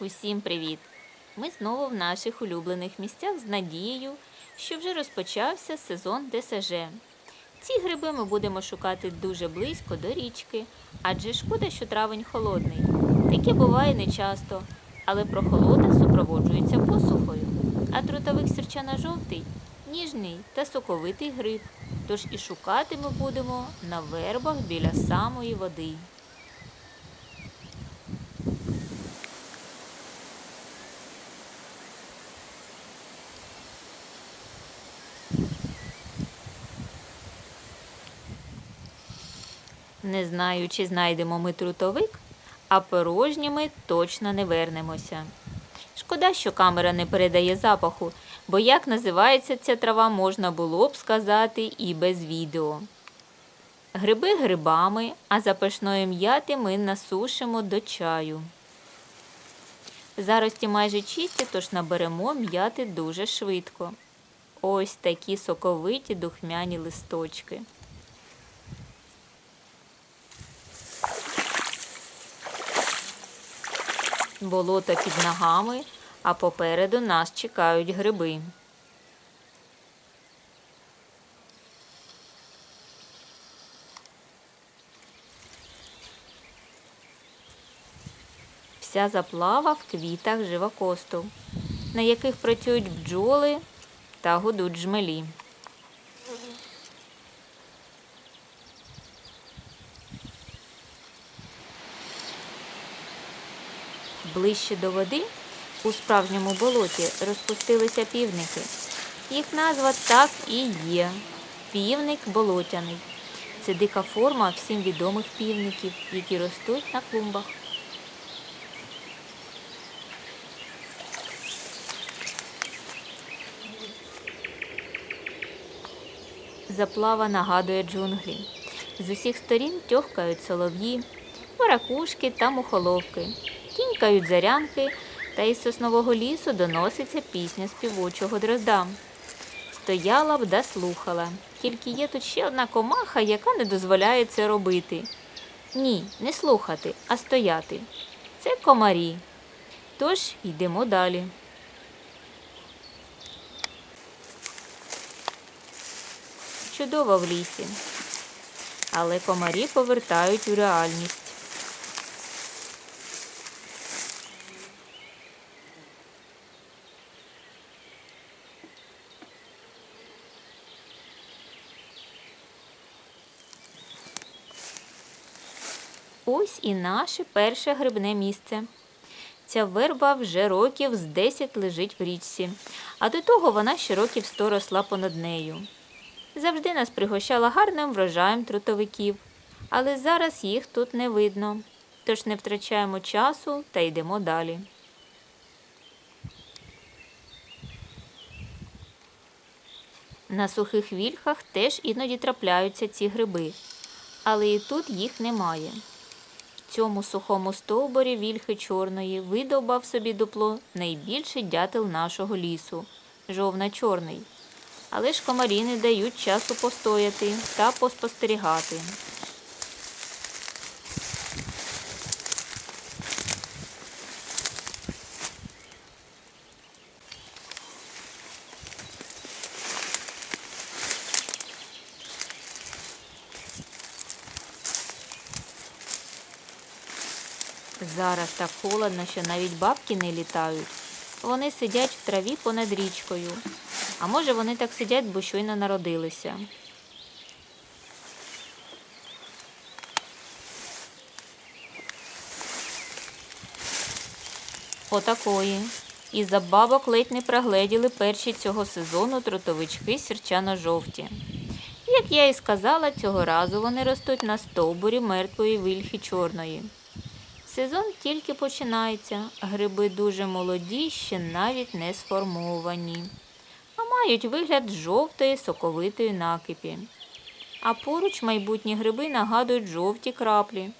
Усім привіт! Ми знову в наших улюблених місцях з надією, що вже розпочався сезон ДСЖ. Ці гриби ми будемо шукати дуже близько до річки, адже шкода, що травень холодний. Таке буває нечасто, але прохолода супроводжується посухою. А трутовик сірчана жовтий ніжний та соковитий гриб. Тож і шукати ми будемо на вербах біля самої води. Не знаю, чи знайдемо ми трутовик, а порожніми точно не вернемося. Шкода, що камера не передає запаху, бо як називається ця трава, можна було б сказати і без відео. Гриби грибами, а запашної м'яти ми насушимо до чаю. Зарості майже чисті, тож наберемо м'яти дуже швидко. Ось такі соковиті духмяні листочки. Болото під ногами, а попереду нас чекають гриби. Вся заплава в квітах живокосту, на яких працюють бджоли та гудуть жмелі. Ближче до води у справжньому болоті розпустилися півники. Їх назва так і є півник болотяний. Це дика форма всім відомих півників, які ростуть на клумбах. Заплава нагадує джунглі. З усіх сторін тьохкають солов'ї, варакушки та мухоловки, тінькають зарянки, та із соснового лісу доноситься пісня співочого дрозда. Стояла б да слухала, тільки є тут ще одна комаха, яка не дозволяє це робити. Ні, не слухати, а стояти. Це комарі. Тож йдемо далі. Чудово в лісі. Але комарі повертають у реальність. Ось і наше перше грибне місце. Ця верба вже років з 10 лежить в річці, а до того вона ще років 100 росла понад нею. Завжди нас пригощала гарним врожаєм трутовиків, але зараз їх тут не видно, тож не втрачаємо часу та йдемо далі. На сухих вільхах теж іноді трапляються ці гриби, але і тут їх немає. Цьому сухому стовбурі вільхи чорної видовбав собі дупло найбільший дятел нашого лісу жовна чорний. Але ж комарі не дають часу постояти та поспостерігати. Зараз так холодно, що навіть бабки не літають. Вони сидять в траві понад річкою. А може вони так сидять, бо щойно народилися. Отакої. Із-за бабок ледь не прогледіли перші цього сезону трутовички сірчано-жовті. Як я і сказала, цього разу вони ростуть на стовбурі мертвої вильхи чорної. Сезон тільки починається, гриби дуже молоді, ще навіть не сформовані, а мають вигляд жовтої соковитої накипі. А поруч майбутні гриби нагадують жовті краплі.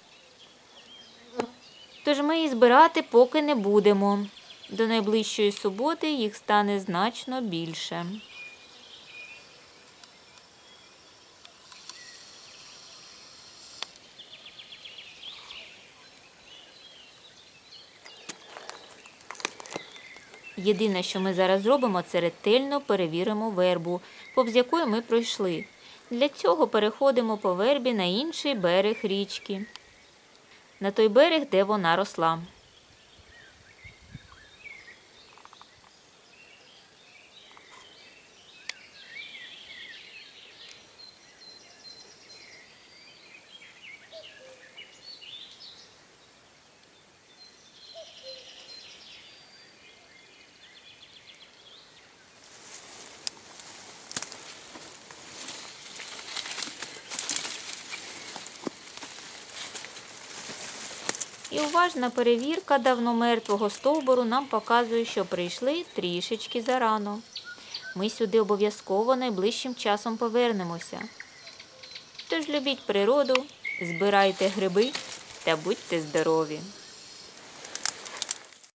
Тож ми їх збирати поки не будемо. До найближчої суботи їх стане значно більше. Єдине, що ми зараз зробимо, це ретельно перевіримо вербу, повз якою ми пройшли. Для цього переходимо по вербі на інший берег річки, на той берег, де вона росла. І уважна перевірка давно мертвого стовбуру нам показує, що прийшли трішечки зарано. Ми сюди обов'язково найближчим часом повернемося. Тож любіть природу, збирайте гриби та будьте здорові!